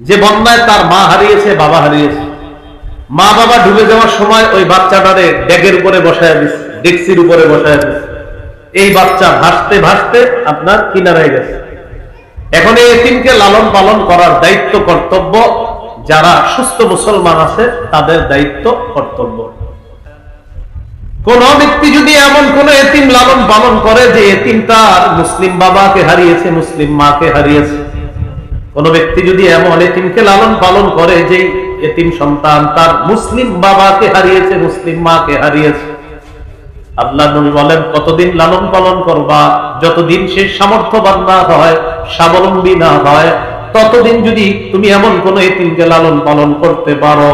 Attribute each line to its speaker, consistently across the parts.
Speaker 1: যে বন্যায় তার মা হারিয়েছে, বাবা হারিয়েছে। মা বাবা ডুবে যাওয়ার সময় ওই বাচ্চাটারে ডেকের উপরে বসায় দিচ্ছে ডেক্সির উপরে বসায় দিচ্ছে এই বাচ্চা ভাসতে ভাসতে আপনার কিনারায় গেছে। এখন এই এতিমকে লালন পালন করার দায়িত্ব, কর্তব্য, যারা সুস্থ মুসলমান আছে, তাদের দায়িত্ব, কর্তব্য। কোন ব্যক্তি যদি এমন কোন এতিম লালন পালন করে যে এতিম তার মুসলিম বাবাকে হারিয়েছে, মুসলিম মাকে হারিয়েছে কোন ব্যক্তি যদি এমন এতিমকে লালন পালন করে যে এতিম সন্তান তার মুসলিম বাবাকে হারিয়েছে, মুসলিম মাকে হারিয়েছে। আল্লাহ নবী বলেন, কতদিন লালন পালন করবা? যতদিন সে সামর্থ্যবান না হয়, স্বাবলম্বী না হয়, ততদিন যদি তুমি এমন কোন এতিমকে লালন পালন করতে পারো।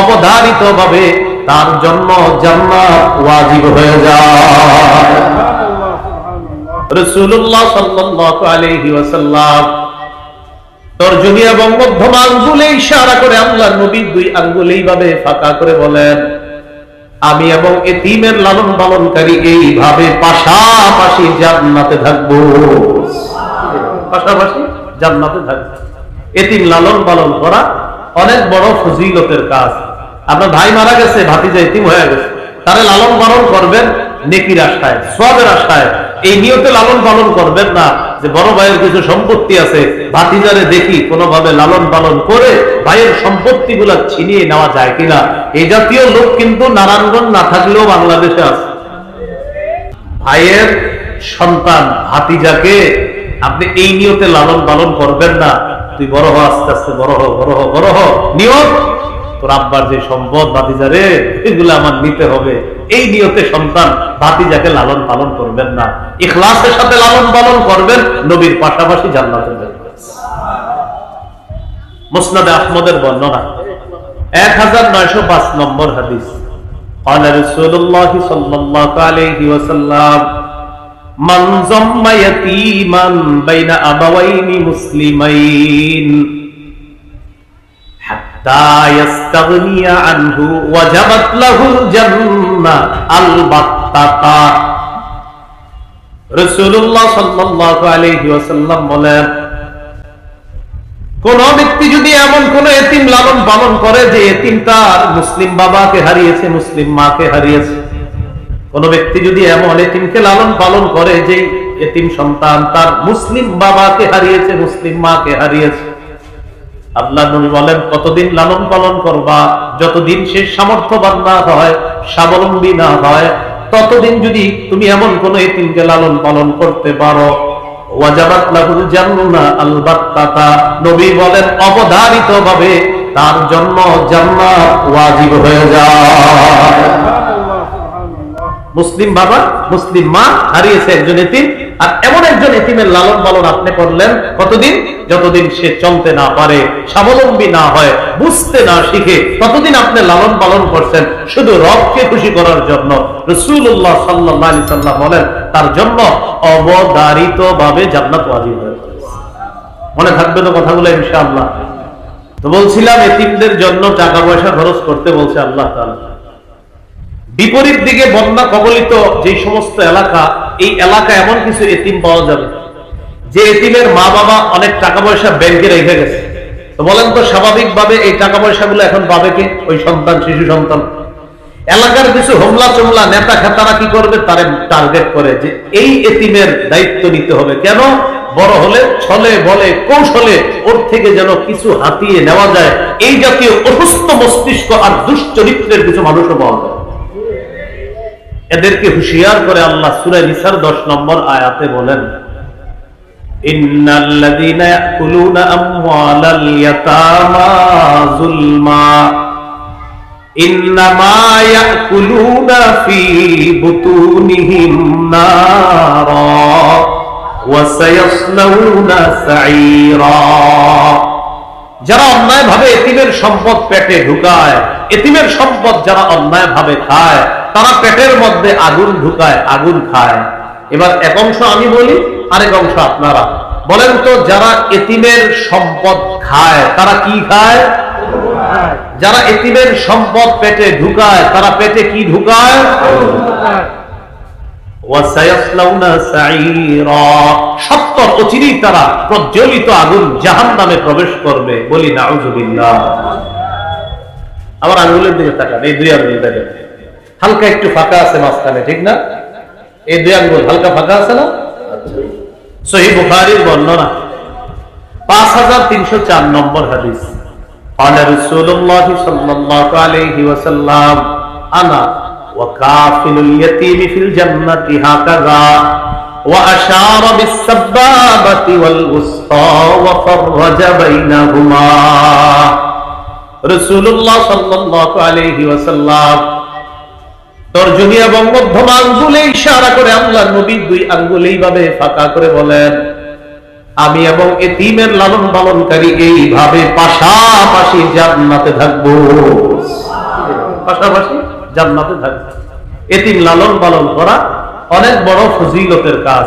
Speaker 1: অবধারিত ভাবে তার জন্য জান্নাত ওয়াজিব হয়ে যায়। তর্জনী এবং মধ্যম আঙ্গুলে আমি এবং এতিমের লালন পালনকারী এইভাবে পাশাপাশি জান্নাতে থাকব। পাশাপাশি জান্নাতে থাকব। এতিম লালন পালন করা অনেক বড় ফজিলতের কাজ। আপনার ভাই মারা গেছে, ভাতিজা এতিম হয়ে গেছে। তারে লালন পালন করবেন নেকির আশায় সবের আশায় এই নিয়তে লালন পালন করবেন না যে বড় ভাইয়ের কিছু সম্পত্তি আছে, ভাতিজারে দেখি কোনোভাবে লালন পালন করে ভাইয়ের সম্পত্তি গুলা ছিনিয়ে নেওয়া যায় কিনা। এই জাতীয় লোক কিন্তু নারায়ণগঞ্জ না থাকলেও বাংলাদেশে আছে। ভাইয়ের সন্তান, ভাতিজাকে আপনি এই নিয়তে লালন পালন করবেন না। তুই বড় হ, আস্তে আস্তে বড় হ বড় হ বড় হ। নিয়ত, তোর আব্বার যে সম্পদ, ভাতিজারে, এগুলো আমার নিতে হবে। এই নিয়তে সন্তান ভাতিজাকে লালন পালন করবেন না ইখলাসের সাথে লালন পালন করবেন নবীর পাশাপাশি জান্নাতের যাবেন মুসনাদে আহমদের বর্ণনা এক হাজার নয়শো পাঁচ নম্বর হাদিস قال رسول الله صلى الله عليه وسلم من ضم يتيما بين أبوين مسلمين কোন ব্যক্তি যদি এমন কোন এতিম লালন পালন করে যে এতিম তার মুসলিম বাবাকে হারিয়েছে, মুসলিম মাকে হারিয়েছে। কোন ব্যক্তি যদি এমন এতিমকে লালন পালন করে যে এতিম সন্তান তার মুসলিম বাবাকে হারিয়েছে, মুসলিম মাকে হারিয়েছে। আল্লাহ নবী বলেন কতদিন লালন পালন করবা? যতদিন সে সামর্থ্যবান না হয় স্বাবলম্বী না হয় ততদিন যদি তুমি এমন কোন এতিমকে লালন পালন করতে পারো। ওয়াজাবাত লাহুল জান্নাহ আলবাত্তাতা। নবী বলেন অবধারিত ভাবে তার জন্য জান্নাত ওয়াজিব হয়ে যায়। মুসলিম বাবা মুসলিম মা হারিয়েছে একজন এতিম। আর এমন একজন এতিমের লালন পালন আপনি করলেন, কতদিন? যতদিন সে চলতে না পারে, স্বাবলম্বী না হয়, বুঝতে না শিখে, ততদিন আপনি লালন পালন করছেন, শুধু রবকে খুশি করার জন্য। রসুল্লাহ সাল্লাহ আলি সাল্লাম বলেন, তার জন্য অবদারিত ভাবে জান্নাত মনে থাকবে তো কথাগুলো, ইনশাআল্লাহ। তো বলছিলাম, এতিমদের জন্য টাকা পয়সা খরচ করতে বলছে আল্লাহ বিপরীত দিকে বন্যা কবলিত যে সমস্ত এলাকা এই এলাকা এমন কিছু এতিম পাওয়া যাবে, যে এতিমের মা বাবা অনেক টাকা পয়সা ব্যাংকে রেখে গেছে। তো বলেন তো, স্বাভাবিকভাবে এই টাকা পয়সাগুলো এখন পাবে কে? ওই সন্তান, শিশু সন্তান। এলাকার কিছু হোমলা চোমলা নেতা খেতারা কি করবে? তারে টার্গেট করে যে এই এতিমের দায়িত্ব নিতে হবে। কেন? বড় হলে, ছলে, বলে, কৌশলে ওর থেকে যেন কিছু হাতিয়ে নেওয়া যায়। এই জাতীয় অসুস্থ মস্তিষ্ক আর দুশ্চরিত্রের কিছু মানুষও পাওয়া যায়। এদেরকে হুশিয়ার করে আল্লাহ সুরে নিসার দশ নম্বর আয়াতে বলেন যারা অন্যায় ভাবে এতিমের সম্পদ পেটে ঢুকায়, এতিমের সম্পদ যারা অন্যায় ভাবে খায় তারা পেটের মধ্যে আগুন ঢুকায়, আগুন খায়। এবার এক অংশ আমি বলি, আরেক অংশ আপনারা। বলেন তো, যারা এতিমের সম্পদ খায়, তারা কি খায়? যারা এতিমের সম্পদ পেটে ঢুকায়, তারা পেটে কি ঢুকায়? সত্তর অচিরেই তারা প্রজ্বলিত আগুন জাহান নামে প্রবেশ করবে, বলি না আমার আঙ্গুলের দিকে তাকান, এই দুই আঙ্গুল দেখেন হালকা একটু ফাঁকা আছে মাঝখানে ঠিক না এই দুই আঙ্গুল হালকা ফাঁকা আছে না সহি বুখারির বর্ণনা পাঁচ হাজার তিনশো চার নম্বর হাদিস قال رسول الله صلى الله عليه وسلم أنا وكافل اليتيم في الجنة هكذا وأشار بالسبابة والوسطى وفرج بينهما رسول الله صلى الله عليه وسلم তর্জনী এবং মধ্যম আঙ্গুলে ইশারা করে আল্লাহ নবী দুই আঙ্গুল এইভাবে ফাঁকা করে বলেন। আমি এবং এতিমের লালন পালনকারী এইভাবে পাশাপাশি জান্নাতে থাকব। পাশাপাশি জান্নাতে থাকব। এতিম লালন পালন করা অনেক বড় ফজিলতের কাজ।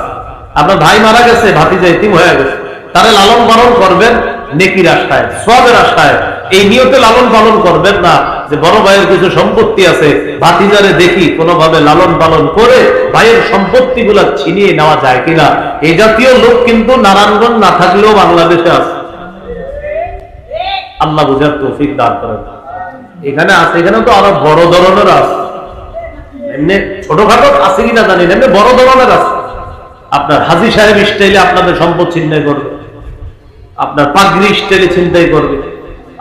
Speaker 1: আপনার ভাই মারা গেছে, ভাতিজা এতিম হয়ে গেছে। তারে লালন পালন করবেন নেকির আশায় সবের আশায়। এই নিয়তে লালন পালন করবেন না। যে বড় ভাইয়ের কিছু সম্পত্তি আছে, ভাতিজারে দেখি কোনোভাবে লালন পালন করে ভাইয়ের সম্পত্তি গুলা ছিনিয়ে নেওয়া যায় কিনা। এই জাতীয় লোক কিন্তু নারায়ণগঞ্জ না থাকলেও বাংলাদেশে আছে। আল্লাহ বুঝার তৌফিক দান করেন। এখানে আছে এখানে তো আরও বড় ধরনের আছে। এমনি ছোটখাটো আছে কিনা জানি না, এমনি বড় ধরনের আছে। আপনার হাজি সাহেব স্টাইলে আপনাদের সম্পদ ছিনতাই করবে। আপনার পাগড়ি স্টাইলে ছিনতাই করবে।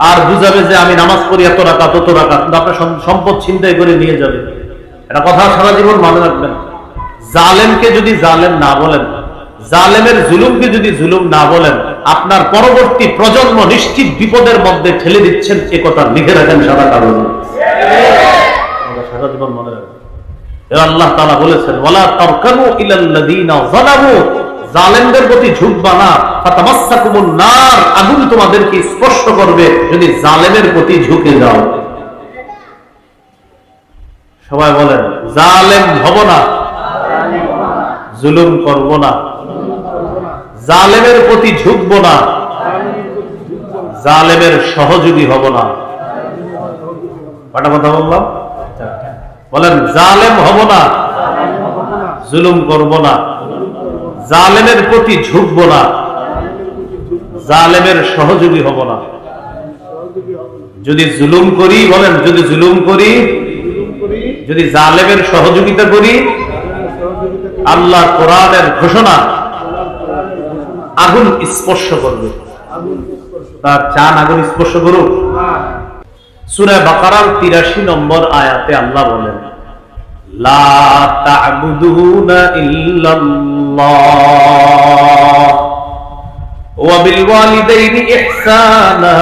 Speaker 1: আর বুঝাবে যে আমি নামাজ পড়ি এত রাখা তত রাখা কিন্তু আপনার সম্পদ ছিনতাই করে নিয়ে যাবে। এটা কথা সারা জীবন মনে রাখবেন। জালেমকে যদি জালেম না বলেন, জালেমের জুলুমকে যদি জুলুম না বলেন, আপনার পরবর্তী প্রজন্ম নিশ্চিত বিপদের মধ্যে ঠেলে দিচ্ছেন এ কথা লিখে রাখেন সারা আমরা সারা জীবন মনে রাখবেন। আল্লাহ তাআলা বলেছেন, ওয়ালা তারকানু ইলাল্লাযীনা যালামু জালেমদের প্রতি ঝুঁকবা না নার, আগুন তোমাদেরকে স্পর্শ করবে যদি জালেমের প্রতি ঝুঁকে যাও। সবাই বলেন, জালেম হব না, জুলুম করব না, জালেমের প্রতি ঝুঁকব না, জালেমের সহযোগী হব না। কথা বললাম? বলেন, জালেম হব না, জুলুম করব না। জালেমের প্রতি ঝুঁকব না। জালেমের সহযোগী হব না। যদি জুলুম করি, বলেন, যদি জুলুম করি, যদি জালেমের সহযোগিতা করি, আল্লাহ কোরআনের ঘোষণা আগুন স্পর্শ করবে। তার চান আগুন স্পর্শ করুক। সুরা বাকারার তিরাশি নম্বর আয়াতে আল্লাহ বলেন, লা ইল্লাল্লাহ। وبالوالدين إحسانا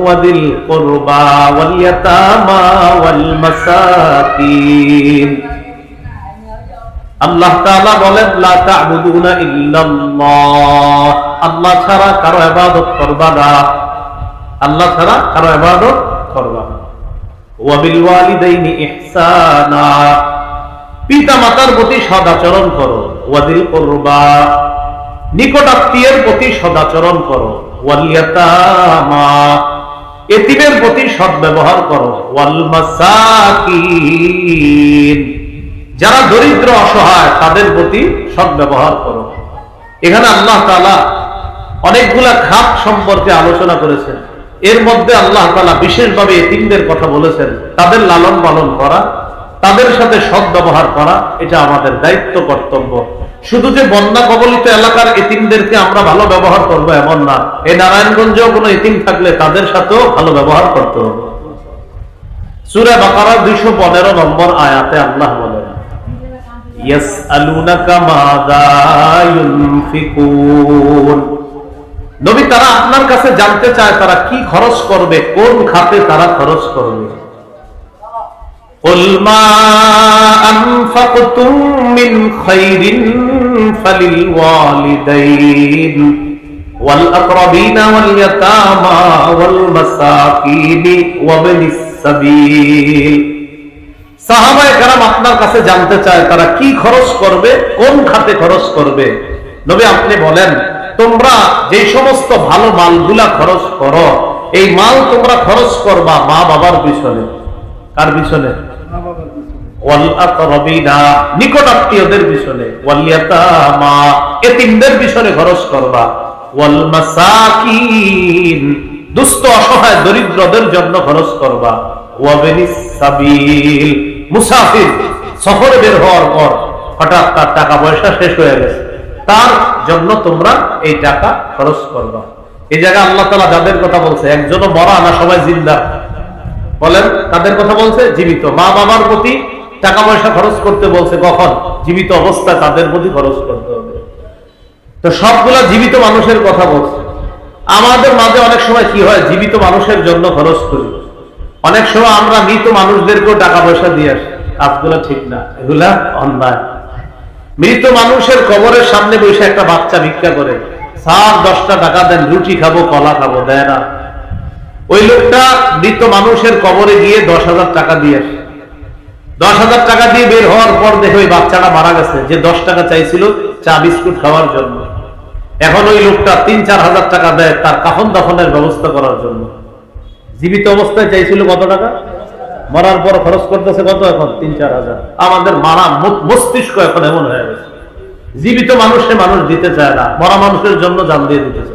Speaker 1: وذي القربى واليتامى والمساكين আল্লাহ তাআলা বলেন লা তা'বুদুনা ইল্লাল্লাহ আল্লাহ ছাড়া কারো ইবাদত করবা না আল্লাহ ছাড়া কারো ইবাদত করবা না ওয়াবিল ওয়ালিদাইনি ইহসানা পিতা মাতার প্রতি সদাচরণ করো নিকট আত্মীয়ের প্রতি সদাচরণ করো। এতিমের প্রতি সদ্ব্যবহার করো। ওয়াল যারা দরিদ্র, অসহায়, তাদের প্রতি সদ্ব্যবহার করো। এখানে আল্লাহ তাআলা অনেকগুলা খাত সম্পর্কে আলোচনা করেছেন। এর মধ্যে আল্লাহ তালা বিশেষভাবে এতিমদের কথা বলেছেন। তাদের লালন পালন করা তাদের সাথে সৎ ব্যবহার করা, এটা আমাদের দায়িত্ব, কর্তব্য। শুধু যে বন্যা কবলিত এলাকার এতিমদেরকে আমরা ভালো ব্যবহার করব এমন না। এই নারায়ণগঞ্জেও কোনো এতিম থাকলে তাদের সাথেও ভালো ব্যবহার করতে হবে। সুরা বাকারা দুইশো পনেরো নম্বর আয়াতে আল্লাহ ইউনফিকুন। নবী তারা আপনার কাছে জানতে চায় তারা কি খরচ করবে, কোন খাতে তারা খরচ করবে। قل ما أنفقتم من خير فللوالدين والأقربين واليتامى والمساكين وابن السبيل সাহাবায়ে কারাম আপনার কাছে জানতে চায় তারা কি খরচ করবে কোন খাতে খরচ করবে নবী আপনি বলেন তোমরা যে সমস্ত ভালো মালগুলা খরচ করো এই মাল তোমরা খরচ করবা মা বাবার পিছনে কার পিছনে ওয়াল আকরাবিনা নিকট আত্মীয়দের পিছনে এতিমদের পিছনে খরচ করবা। দুস্থ, অসহায়, দরিদ্রদের জন্য খরচ করবা। মুসাফির, সফরে বের হওয়ার পর হঠাৎ তার টাকা পয়সা শেষ হয়ে গেছে। তার জন্য তোমরা এই টাকা খরচ করবা। এই জায়গায় আল্লাহ তালা যাদের কথা বলছে, একজনও মরা না, সবাই জিন্দা। বলেন তাদের কথা বলছে? জীবিত। মা বাবার প্রতি টাকা পয়সা খরচ করতে বলছে কখন? জীবিত অবস্থায় তাদের প্রতি খরচ করতে হবে। তো সবগুলা জীবিত মানুষের কথা বলছে। আমাদের মাঝে অনেক সময় কি হয়? জীবিত মানুষের জন্য খরচ করি। অনেক সময় আমরা মৃত মানুষদেরকেও টাকা পয়সা দিয়ে আসি। কাজগুলো ঠিক না। এগুলা অন্যায়। মৃত মানুষের কবরের সামনে বসে একটা বাচ্চা ভিক্ষা করে সার দশটা টাকা দেন, রুটি খাব, কলা খাব, দেয় না। ওই লোকটা মৃত মানুষের কবরে গিয়ে দশ হাজার টাকা দিয়ে আসে। দশ হাজার টাকা দিয়ে বের হওয়ার পর দেখে ওই বাচ্চাটা মারা গেছে, যে দশ টাকা চাইছিল চা, বিস্কুট খাওয়ার জন্য। এখন ওই লোকটা তিন, চার হাজার টাকা দেয় তার কাফন দাফনের ব্যবস্থা করার জন্য। জীবিত অবস্থায় চাইছিল কত টাকা? মরার পর খরচ করতেছে কত এখন? তিন, চার হাজার। আমাদের মারা মস্তিষ্ক এখন এমন হয়ে গেছে। জীবিত মানুষে মানুষ দিতে চায় না, মরা মানুষের জন্য জান দিয়ে দিতে চায়।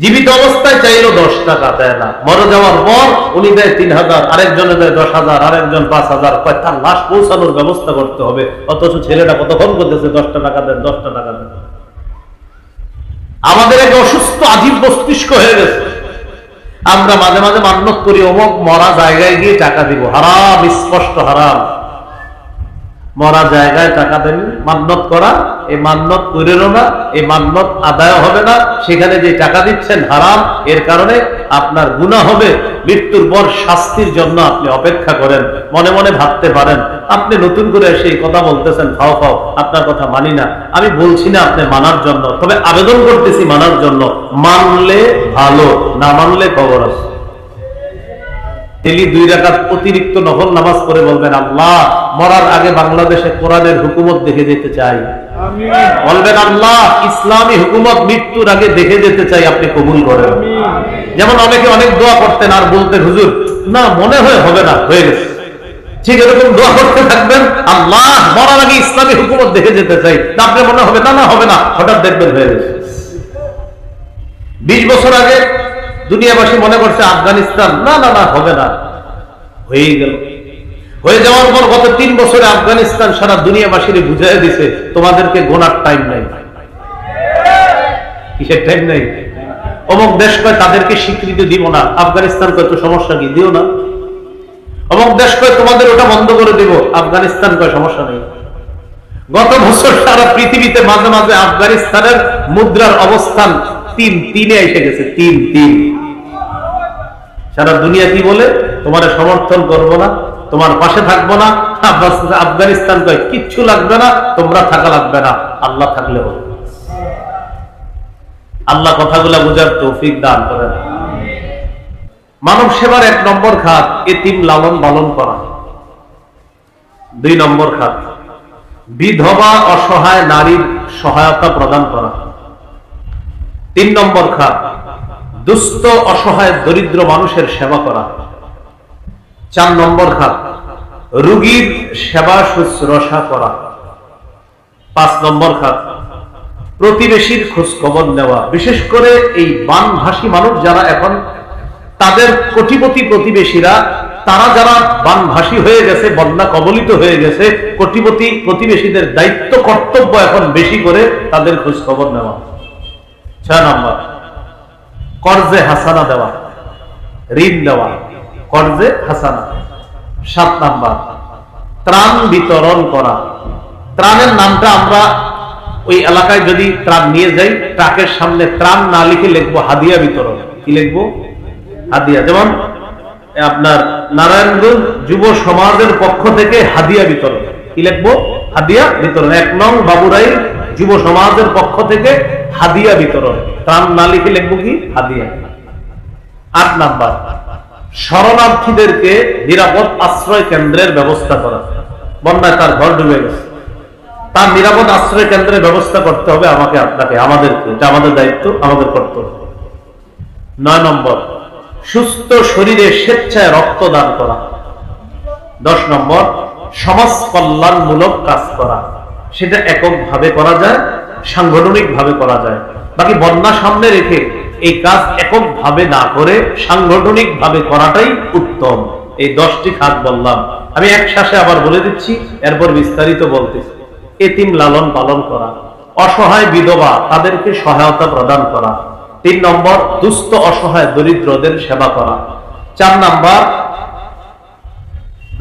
Speaker 1: জীবিত অবস্থায় চাইলো দশ টাকা দেয় না। মরে যাওয়ার পর উনি দেয় তিন হাজার, আরেকজনে দেয় দশ হাজার, আরেকজন পাঁচ হাজার। তার লাশ পৌঁছানোর ব্যবস্থা করতে হবে। অথচ ছেলেটা কতক্ষণ করতেছে দশটা টাকা দেন, দশটা টাকা দেন। আমাদের এক অসুস্থ আজীব মস্তিষ্ক হয়ে গেছে। আমরা মাঝে মাঝে মান্যত করি, অমুক মরা জায়গায় গিয়ে টাকা দিব। হারাম, স্পষ্ট হারাম। মরা জায়গায় টাকা দেন মান্যত করা, এই মান্যত করেরও না, এই মান্যত আদায় হবে না। সেখানে যে টাকা দিচ্ছেন হারাম, এর কারণে আপনার গুণা হবে। মৃত্যুর পর শাস্তির জন্য আপনি অপেক্ষা করেন, মনে মনে ভাবতে পারেন, আপনি নতুন করে এসে এই কথা বলতেছেন খাও খাও আপনার কথা মানি না। আমি বলছি না আপনি মানার জন্য, তবে আবেদন করতেছি মানার জন্য। মানলে ভালো, না মানলে খবর আছে। ডেলি দুই রাকাত অতিরিক্ত নফল নামাজ পড়ে বলবেন আল্লাহ মরার আগে বাংলাদেশে কোরআনের হুকুমত দেখে যেতে চাই। বলবেন আল্লাহ ইসলামী হুকুমত মৃত্যুর আগে দেখে যেতে চাই আপনি কবুল করেন। যেমন অনেকে অনেক দোয়া করতেন আর বলতেন হুজুর না মনে হয় হবে না হয়ে গেছে। ঠিক এরকম দোয়া করতে থাকবেন আল্লাহ মরার আগে ইসলামী হুকুমত দেখে যেতে চাই। তা আপনি মনে হবে না না হবে না হঠাৎ দেখবেন হয়ে গেছে। বিশ বছর আগে দুনিয়াবাসী মনে করছে আফগানিস্তান, না না না, হবে না। হয়ে গেল। হয়ে যাওয়ার পর গত তিন বছরে আফগানিস্তান সারা দুনিয়াবাসীর বুঝাই দিছে, তোমাদেরকে গোনার টাইম নাই। কিসের টাইম নাই? অমুক দেশ কয়, তাদেরকে স্বীকৃতি দিব না। আফগানিস্তান কয়, তো সমস্যা কি? দিও না। অমুক দেশ কয়, তোমাদের ওটা বন্ধ করে দিব। আফগানিস্তান কয়, সমস্যা নেই। গত বছর সারা পৃথিবীতে মাঝে মাঝে আফগানিস্তানের মুদ্রার অবস্থান তিন, তিনে এসে গেছে। তিন তিন। সারা দুনিয়া কি বলে? তোমার সমর্থন করব না, তোমার পাশে থাকব না আফগানিস্তান কিচ্ছু লাগবে না, তোমরা থাকা লাগবে না, আল্লাহ থাকলে হবে। আল্লাহ কথাগুলা বুঝার তৌফিক দান করেন মানব সেবার এক নম্বর খাত, এতিম লালন পালন করা। দুই নম্বর খাত, বিধবা অসহায় নারীর সহায়তা প্রদান করা। তিন নম্বর খাত দুস্থ, অসহায়, দরিদ্র মানুষের সেবা করা। চার নম্বর খাত, রুগীর সেবা শুশ্রূষা করা। পাঁচ নম্বর খাত, প্রতিবেশীর খোঁজ খবর নেওয়া। বিশেষ করে এই বানভাসী মানুষ যারা এখন, তাদের কোটিপতি প্রতিবেশীরা, তারা যারা বানভাসী হয়ে গেছে, বন্যা কবলিত হয়ে গেছে, কোটিপতি প্রতিবেশীদের দায়িত্ব, কর্তব্য এখন বেশি করে তাদের খোঁজ খবর নেওয়া। ছয় নম্বর কর্জে হাসানা দেওয়া, ঋণ দেওয়া, কর্জে হাসানা। সাত নাম্বার, ত্রাণ বিতরণ করা। ত্রাণের নামটা আমরা ওই এলাকায় যদি ত্রাণ নিয়ে যাই, ট্রাকের সামনে ত্রাণ না লিখে লিখব হাদিয়া বিতরণ। কি লিখব? হাদিয়া। যেমন আপনার নারায়ণগঞ্জ যুব সমাজের পক্ষ থেকে হাদিয়া বিতরণ। কি লিখব? হাদিয়া বিতরণ। এক নং বাবুরাই যুব সমাজের পক্ষ থেকে হাদিয়া বিতরণ। ত্রাণ না লিখে লিখব কি? হাদিয়া। আট নাম্বার। শরণার্থীদেরকে নিরাপদ আশ্রয় কেন্দ্রের ব্যবস্থা করা। বন্যায় তার ঘর ডুবে গেছে। তার নিরাপদ আশ্রয় কেন্দ্রের ব্যবস্থা করতে হবে আমাকে, আপনাকে, আমাদেরকে। এটা আমাদের দায়িত্ব, আমাদের কর্তব্য। নয় নম্বর। সুস্থ শরীরে স্বেচ্ছায় রক্তদান করা। দশ নম্বর। সমাজ কল্যাণমূলক কাজ করা। সেটা এককভাবে করা যায় সাংগঠনিক ভাবে করা যায়। বাকি বন্যা সামনে রেখে এই কাজ এককভাবে না করে সাংগঠনিক ভাবে করাটাই উত্তম। এই দশটি খাত বললাম। আমি এক শ্বাসে আবার বলে দিচ্ছি, এরপর বিস্তারিত বলতেছি এতিম লালন পালন করা, অসহায় বিধবা তাদেরকে সহায়তা প্রদান করা। তিন নম্বর, দুস্থ অসহায় দরিদ্রদের সেবা করা। চার নাম্বার,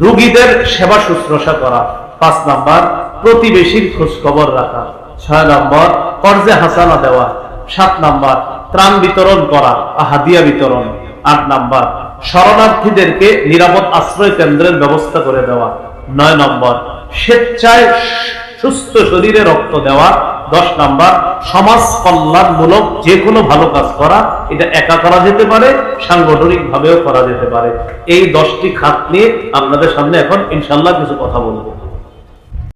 Speaker 1: রুগীদের সেবা শুশ্রূষা করা। পাঁচ নাম্বার, প্রতিবেশীর খোঁজ খবর রাখা। ছয় নম্বর, কর্জে হাসানা দেওয়া। সাত নাম্বার, ত্রাণ বিতরণ করা হাদিয়া বিতরণ। আট নাম্বার, শরণার্থীদেরকে নিরাপদ আশ্রয় কেন্দ্রের ব্যবস্থা করে দেওয়া। নয় নম্বর, স্বেচ্ছায় সুস্থ শরীরে রক্ত দেওয়া। দশ নম্বর, সমাজ কল্যাণমূলক যে কোনো ভালো কাজ করা, এটা একা করা যেতে পারে সাংগঠনিক ভাবেও করা যেতে পারে। এই দশটি খাত নিয়ে আপনাদের সামনে এখন ইনশাল্লাহ কিছু কথা বলব।